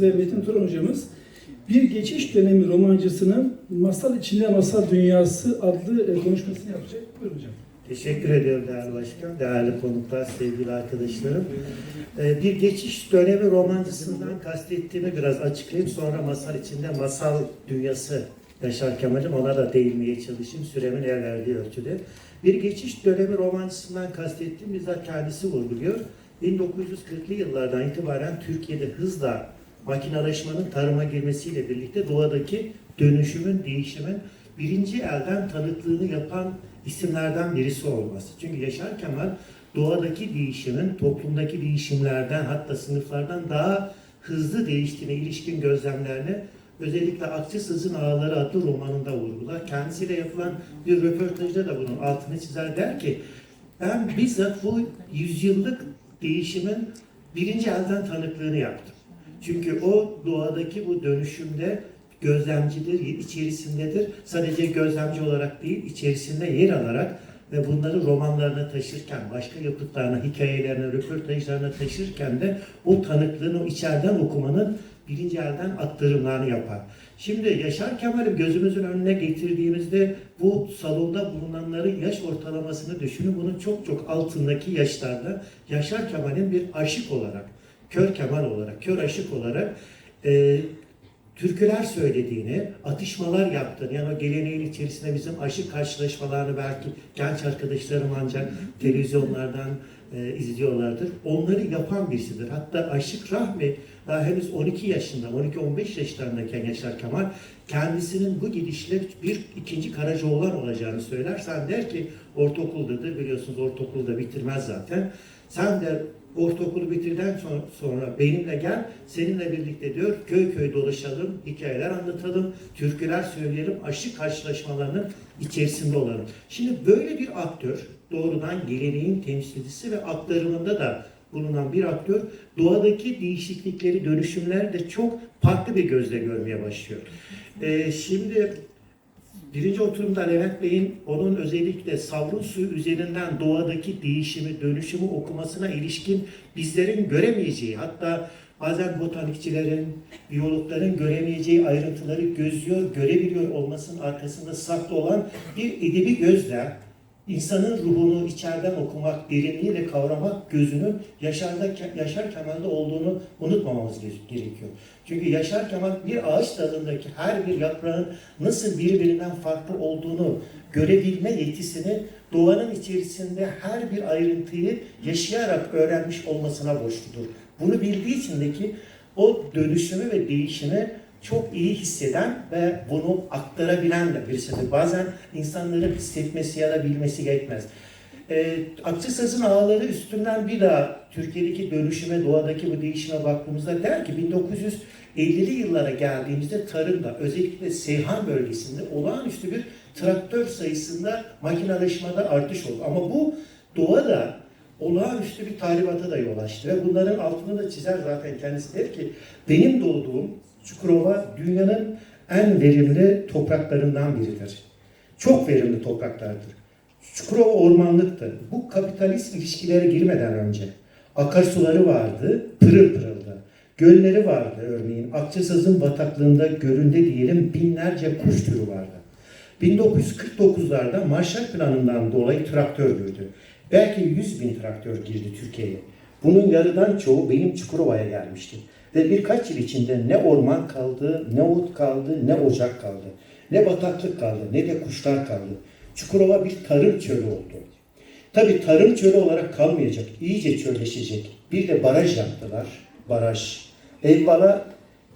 ve Metin Turan hocamız bir geçiş dönemi romancısının Masal içinde Masal Dünyası adlı e, konuşmasını yapacak. Buyurun hocam. Teşekkür ediyorum değerli başkan, değerli konuklar, sevgili arkadaşlarım. Ee, Bir geçiş dönemi romancısından kastettiğimi biraz açıklayayım. Sonra masal içinde masal dünyası Yaşar Kemal'im ona da değinmeye çalışayım süremin el verdiği ölçüde. Bir geçiş dönemi romancısından kastettiğim bizzat kendisi vurguluyor. 1940'lı yıllardan itibaren Türkiye'de hızla makinalaşmanın tarıma girmesiyle birlikte doğadaki dönüşümün, değişimin birinci elden tanıklığını yapan isimlerden birisi olması. Çünkü Yaşar Kemal doğadaki değişimin toplumdaki değişimlerden hatta sınıflardan daha hızlı değiştiğine ilişkin gözlemlerini özellikle Akçı Sızın Ağları adlı romanında vurgular. Kendisiyle yapılan bir röportajda da bunun altını çizer der ki ben bizzat bu yüzyıllık değişimin birinci elden tanıklığını yaptım. Çünkü o doğadaki bu dönüşümde gözlemcidir, içerisindedir. Sadece gözlemci olarak değil, içerisinde yer alarak ve bunları romanlarına taşırken, başka yapıtlarına, hikayelerine, röportajlarına taşırken de o tanıklığını o içeriden okumanın birinci elden aktarımlarını yapar. Şimdi Yaşar Kemal'i gözümüzün önüne getirdiğimizde bu salonda bulunanların yaş ortalamasını düşünün. Bunun çok çok altındaki yaşlarda Yaşar Kemal'in bir aşık olarak, kör Kemal olarak, kör aşık olarak e, türküler söylediğini, atışmalar yaptığını, yani o geleneğin içerisinde bizim aşık karşılaşmalarını belki genç arkadaşlarım ancak televizyonlardan e, izliyorlardır. Onları yapan birisidir. Hatta Aşık Rahmi daha henüz 12 yaşında, 12-15 yaşlarındayken Yaşar Kemal kendisinin bu gidişle bir ikinci Karacaoğlan olacağını söylersen der ki ortaokuldadır biliyorsunuz ortaokulda bitirmez zaten. Sen de ortaokulu bitirdikten sonra, sonra benimle gel, seninle birlikte diyor köy köy dolaşalım, hikayeler anlatalım, türküler söyleyelim, aşık karşılaşmalarının içerisinde olalım. Şimdi böyle bir aktör, doğrudan geleneğin temsilcisi ve aktarımında da bulunan bir aktör, doğadaki değişiklikleri, dönüşümleri de çok farklı bir gözle görmeye başlıyor. Ee, şimdi Birinci oturumda Levent Bey'in onun özellikle savrun suyu üzerinden doğadaki değişimi, dönüşümü okumasına ilişkin bizlerin göremeyeceği, hatta bazen botanikçilerin, biyologların göremeyeceği ayrıntıları gözlüyor, görebiliyor olmasının arkasında saklı olan bir edebi gözle insanın ruhunu içeriden okumak, derinliğiyle kavramak gözünün Yaşar'da, Yaşar Kemal'de olduğunu unutmamamız ge- gerekiyor. Çünkü Yaşar Kemal bir ağaç dalındaki her bir yaprağın nasıl birbirinden farklı olduğunu görebilme yetisini doğanın içerisinde her bir ayrıntıyı yaşayarak öğrenmiş olmasına borçludur. Bunu bildiği için de ki o dönüşümü ve değişimi çok iyi hisseden ve bunu aktarabilen de birisidir. Bazen insanların hissetmesi ya da bilmesi gerekmez. E, Akçasaz'ın ağları üstünden bir daha Türkiye'deki dönüşüme, doğadaki bu değişime baktığımızda der ki 1950'li yıllara geldiğimizde tarımda özellikle Seyhan bölgesinde olağanüstü bir traktör sayısında makinalaşmada artış oldu. Ama bu doğada olağanüstü bir tahribata da yol açtı. Ve bunların altını da çizer zaten kendisi der ki benim doğduğum Çukurova dünyanın en verimli topraklarından biridir. Çok verimli topraklardır. Çukurova ormanlıktı. Bu kapitalist ilişkilere girmeden önce akarsuları vardı, pırıl pırıldı. Gölleri vardı örneğin. Akçasaz'ın bataklığında göründe diyelim binlerce kuş türü vardı. 1949'larda Marshall Planı'ndan dolayı traktör girdi. Belki 100 bin traktör girdi Türkiye'ye. Bunun yarıdan çoğu benim Çukurova'ya gelmişti. Ve birkaç yıl içinde ne orman kaldı, ne ot kaldı, ne ocak kaldı. Ne bataklık kaldı, ne de kuşlar kaldı. Çukurova bir tarım çölü oldu. Tabi tarım çölü olarak kalmayacak, iyice çölleşecek. Bir de baraj yaptılar, baraj. Eyvallah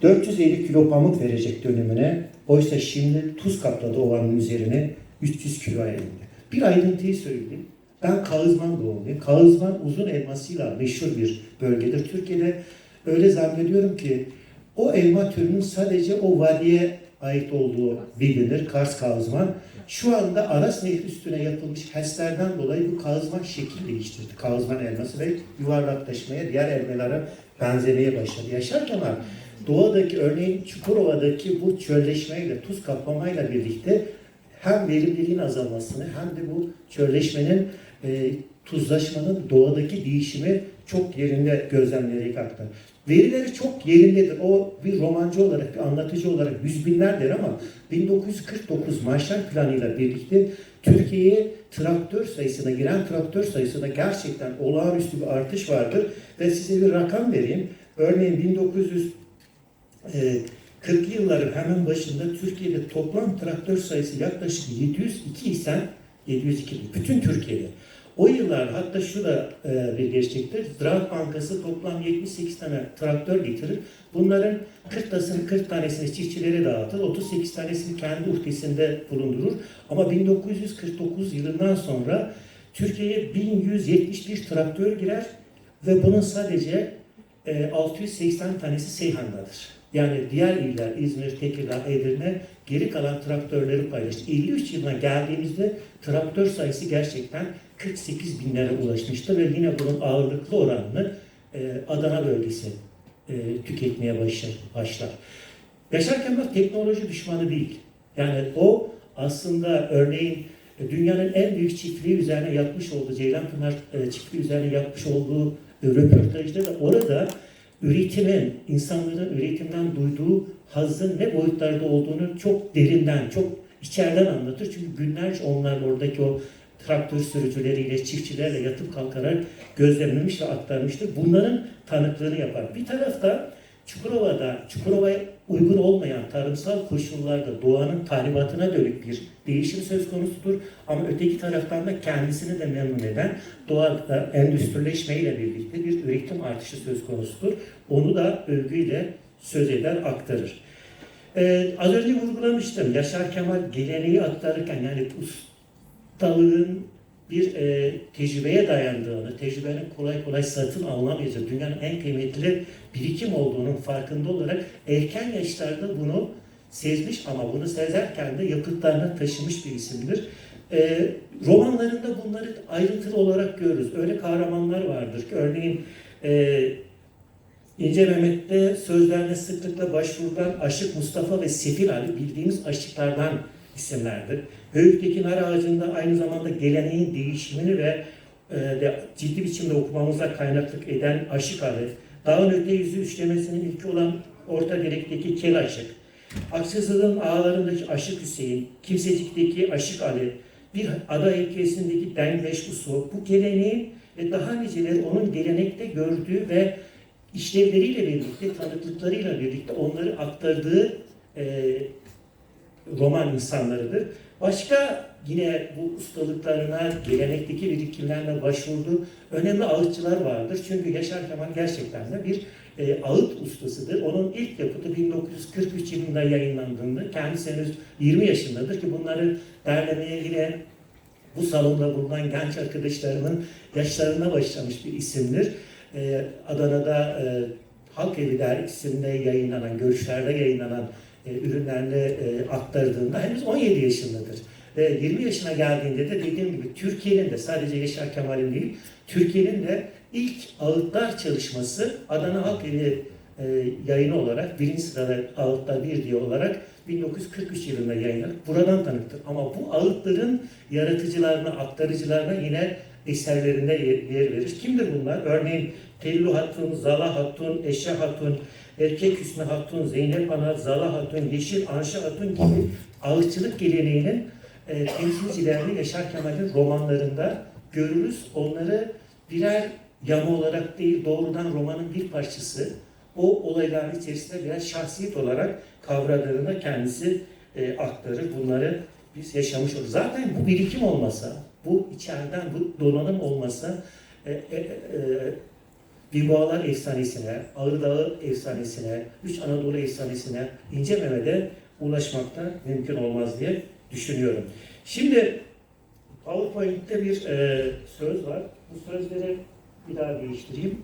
450 kilo pamuk verecek dönümüne. Oysa şimdi tuz kapladı ovanın üzerine 300 kiloya indi. Bir ayrıntıyı söyleyeyim. Ben Kağızman doğumluyum. Kağızman uzun elmasıyla meşhur bir bölgedir. Türkiye'de öyle zannediyorum ki o elma türünün sadece o vadiye ait olduğu bilinir. Kars Kağızman. Şu anda Aras Nehri üstüne yapılmış HES'lerden dolayı bu Kağızman şekil değiştirdi. Kağızman elması ve yuvarlaklaşmaya, diğer elmalara benzemeye başladı. Yaşar Kemal doğadaki örneğin Çukurova'daki bu çölleşmeyle, tuz kaplamayla birlikte hem verimliliğin azalmasını hem de bu çölleşmenin, e, tuzlaşmanın doğadaki değişimi çok yerinde gözlemleyerek aktar. Verileri çok yerindedir. O bir romancı olarak, bir anlatıcı olarak yüz binlerdir ama 1949 Marshall Planı'yla birlikte Türkiye'ye traktör sayısına giren traktör sayısında gerçekten olağanüstü bir artış vardır. Ve size bir rakam vereyim. Örneğin 1900 e, 40'lı yılların hemen başında Türkiye'de toplam traktör sayısı yaklaşık 702 ise 702 değil, bütün Türkiye'de. O yıllar hatta şu da e, bir gerçektir. Ziraat Bankası toplam 78 tane traktör getirir. Bunların 40 tasını 40 tanesini çiftçilere dağıtır. 38 tanesini kendi uhdesinde bulundurur. Ama 1949 yılından sonra Türkiye'ye 1171 traktör girer ve bunun sadece e, 680 tanesi Seyhan'dadır. Yani diğer iller İzmir, Tekirdağ, Edirne geri kalan traktörleri paylaştı. 53 yılına geldiğimizde traktör sayısı gerçekten 48 binlere ulaşmıştı ve yine bunun ağırlıklı oranını e, Adana bölgesi e, tüketmeye başlar. başlar. Yaşar Kemal teknoloji düşmanı değil. Yani o aslında örneğin e, dünyanın en büyük çiftliği üzerine yapmış olduğu, Ceylanpınar e, çiftliği üzerine yapmış olduğu röportajda da orada üretimin, insanların üretimden duyduğu hazzın ne boyutlarda olduğunu çok derinden, çok içeriden anlatır. Çünkü günlerce onlar oradaki o traktör sürücüleriyle, çiftçilerle yatıp kalkarak gözlemlemiş ve aktarmıştır. Bunların tanıklığını yapar. Bir tarafta Çukurova'da, Çukurova'ya uygun olmayan tarımsal koşullarda doğanın tahribatına dönük bir değişim söz konusudur. Ama öteki taraftan da kendisini de memnun eden doğada endüstrileşmeyle birlikte bir üretim artışı söz konusudur. Onu da övgüyle söz eder, aktarır. Ee, az önce vurgulamıştım. Yaşar Kemal geleneği aktarırken yani ustalığın bir e, tecrübeye dayandığını, tecrübenin kolay kolay satın alınamayacak, dünyanın en kıymetli birikim olduğunun farkında olarak erken yaşlarda bunu sezmiş ama bunu sezerken de yapıtlarına taşımış bir isimdir. E, romanlarında bunları ayrıntılı olarak görürüz. Öyle kahramanlar vardır ki örneğin e, İnce Mehmet'te sözlerine sıklıkla başvurulan Aşık Mustafa ve Sefil Ali bildiğimiz aşıklardan isimlerdir. Höyük'teki nar ağacında aynı zamanda geleneğin değişimini ve e, de ciddi biçimde okumamıza kaynaklık eden Aşık Ali, Dağın Öte Yüzü üçlemesinin ilki olan Orta Direk'teki Kel Aşık, Aksızıl'ın ağlarındaki Aşık Hüseyin, Kimsecik'teki Aşık Ali, bir ada ilkesindeki Dengleş Usu, bu geleneğin ve daha niceleri onun gelenekte gördüğü ve işlevleriyle birlikte, tanıklıklarıyla birlikte onları aktardığı e, roman insanlarıdır. Başka yine bu ustalıklarına, gelenekteki birikimlerine başvurduğu önemli ağıtçılar vardır. Çünkü Yaşar Kemal gerçekten de bir e, ağıt ustasıdır. Onun ilk yapıtı 1943 yılında yayınlandığında kendisi henüz 20 yaşındadır ki bunları derlemeye yine bu salonda bulunan genç arkadaşlarımın yaşlarına başlamış bir isimdir. Ee, Adana'da e, Halk Evi dergisinde yayınlanan, görüşlerde yayınlanan e, ürünlerini e, aktardığında henüz 17 yaşındadır. Ve 20 yaşına geldiğinde de dediğim gibi Türkiye'nin de sadece Yaşar Kemal'in değil, Türkiye'nin de ilk ağıtlar çalışması Adana Halk Evi e, yayını olarak birinci sırada ağıtlar bir diye olarak 1943 yılında yayınlanıp buradan tanıktır. Ama bu ağıtların yaratıcılarına, aktarıcılarına yine eserlerinde yer, yer verir. Kimdir bunlar? Örneğin Tellu Hatun, Zala Hatun, Eşe Hatun, Erkek Hüsnü Hatun, Zeynep Ana, Zala Hatun, Yeşil Anşa Hatun gibi ağıtçılık geleneğinin e, temsilcilerini Yaşar Kemal'in romanlarında görürüz. Onları birer yama olarak değil doğrudan romanın bir parçası o olayların içerisinde birer şahsiyet olarak kavradığında kendisi e, aktarır. Bunları biz yaşamış oluruz. Zaten bu birikim olmasa, bu içeriden bu donanım olmasa e, e, e, Bilboğalar efsanesine, Ağrı Dağı efsanesine, Üç Anadolu efsanesine, İnce Mehmet'e ulaşmakta mümkün olmaz diye düşünüyorum. Şimdi PowerPoint'te bir e, söz var. Bu sözleri bir daha değiştireyim.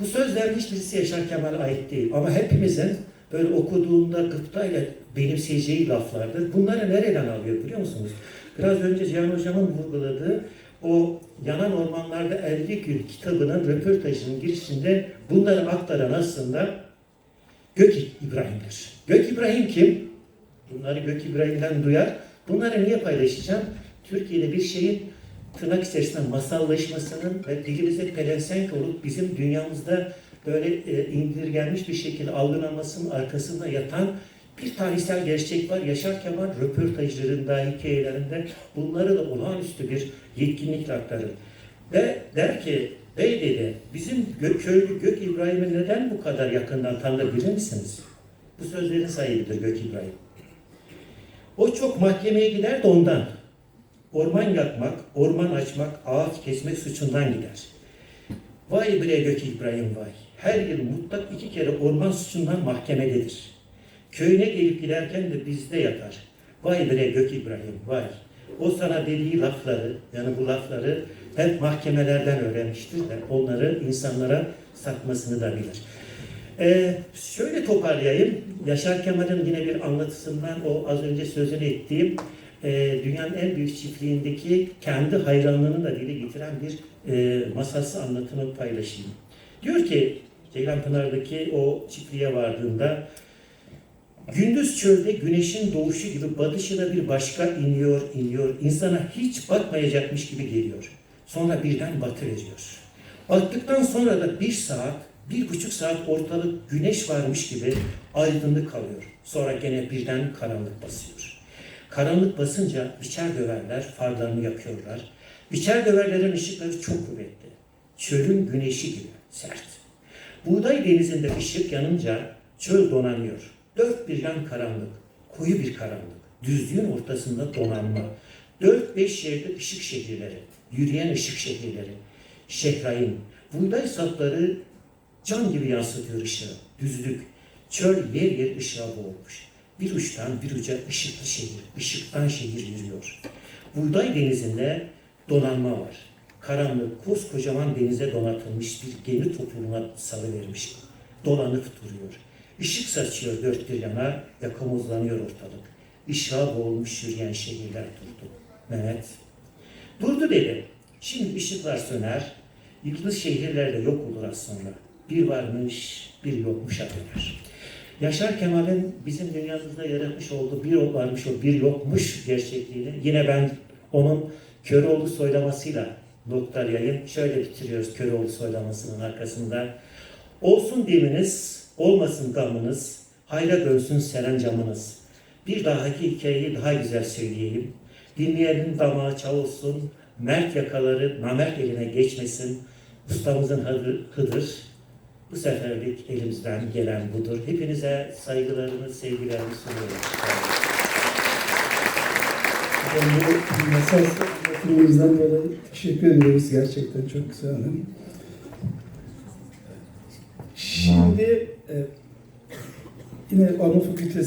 Bu sözlerin hiçbirisi Yaşar Kemal'e ait değil. Ama hepimizin böyle okuduğunda gıptayla benimseyeceği laflardır. Bunları nereden alıyor biliyor musunuz? Biraz önce Cihan Hocam'ın vurguladığı o Yanan Ormanlarda 50 Gül kitabının röportajının girişinde bunları aktaran aslında Gök İbrahim'dir. Gök İbrahim kim? Bunları Gök İbrahim'den duyar. Bunları niye paylaşacağım? Türkiye'de bir şeyin tırnak içerisinde masallaşmasının ve dilimize pelesenk olup bizim dünyamızda böyle e, indirgenmiş bir şekilde algılanmasının arkasında yatan bir tarihsel gerçek var. Yaşar Kemal röportajlarında, hikayelerinde bunları da olağanüstü bir yetkinlikle aktarır. Ve der ki, bey dedi, bizim gök, köylü Gök İbrahim'i neden bu kadar yakından tanır bilir misiniz? Bu sözlerin sahibidir Gök İbrahim. O çok mahkemeye gider de ondan. Orman yakmak, orman açmak, ağaç kesmek suçundan gider. Vay bre Gök İbrahim vay. Her yıl mutlak iki kere orman suçundan mahkemededir. Köyüne gelip giderken de bizde yatar. Vay bre Gök İbrahim vay. O sana dediği lafları, yani bu lafları hep mahkemelerden öğrenmiştir de onları insanlara satmasını da bilir. Ee, şöyle toparlayayım. Yaşar Kemal'in yine bir anlatısından o az önce sözünü ettiğim e, dünyanın en büyük çiftliğindeki kendi hayranlığını da dile getiren bir e, masalsı anlatımı paylaşayım. Diyor ki Ceylanpınar'daki o çiftliğe vardığında gündüz çölde güneşin doğuşu gibi batışı da bir başka iniyor iniyor. insana hiç batmayacakmış gibi geliyor. Sonra birden batı veriyor. Battıktan sonra da bir saat, bir buçuk saat ortalık güneş varmış gibi aydınlık kalıyor. Sonra gene birden karanlık basıyor. Karanlık basınca biçer döverler farlarını yakıyorlar. Biçer döverlerin ışıkları çok kuvvetli. Çölün güneşi gibi sert. Buğday denizinde ışık yanınca çöl donanıyor. Dört bir yan karanlık, koyu bir karanlık. Düzlüğün ortasında donanma. Dört beş yerde ışık şehirleri, yürüyen ışık şehirleri. Şehrain, buğday sapları can gibi yansıtıyor ışığı. Düzlük, çöl yer yer ışığa boğulmuş. Bir uçtan bir uca ışıklı şehir, ışıktan şehir yürüyor. Buğday denizinde donanma var. Karanlık, koskocaman denize donatılmış bir gemi topluluğuna salıvermiş. Dolanıp duruyor. Işık saçıyor dört bir yana, yakamozlanıyor ortalık. Işığa boğulmuş yürüyen şehirler durdu. Mehmet, durdu dedi. Şimdi ışıklar söner, yıldız şehirler de yok olur sonra. Bir varmış, bir yokmuşa döner. Yaşar Kemal'in bizim dünyamızda yaratmış olduğu bir varmış o bir yokmuş gerçekliğini yine ben onun Köroğlu soylamasıyla noktalayayım. Şöyle bitiriyoruz Köroğlu soylamasının arkasında. Olsun deminiz, olmasın gamınız, hayra dönsün seren camınız. Bir dahaki hikayeyi daha güzel söyleyeyim. Dinleyenin damağı çal olsun, mert yakaları namert eline geçmesin. Ustamızın Hıdır. Bu seferlik elimizden gelen budur. Hepinize saygılarımı, sevgilerimi sunuyorum. Filminizden dolayı teşekkür ediyoruz. Gerçekten çok güzel. hanım. Şimdi yine Anadolu Fakültesi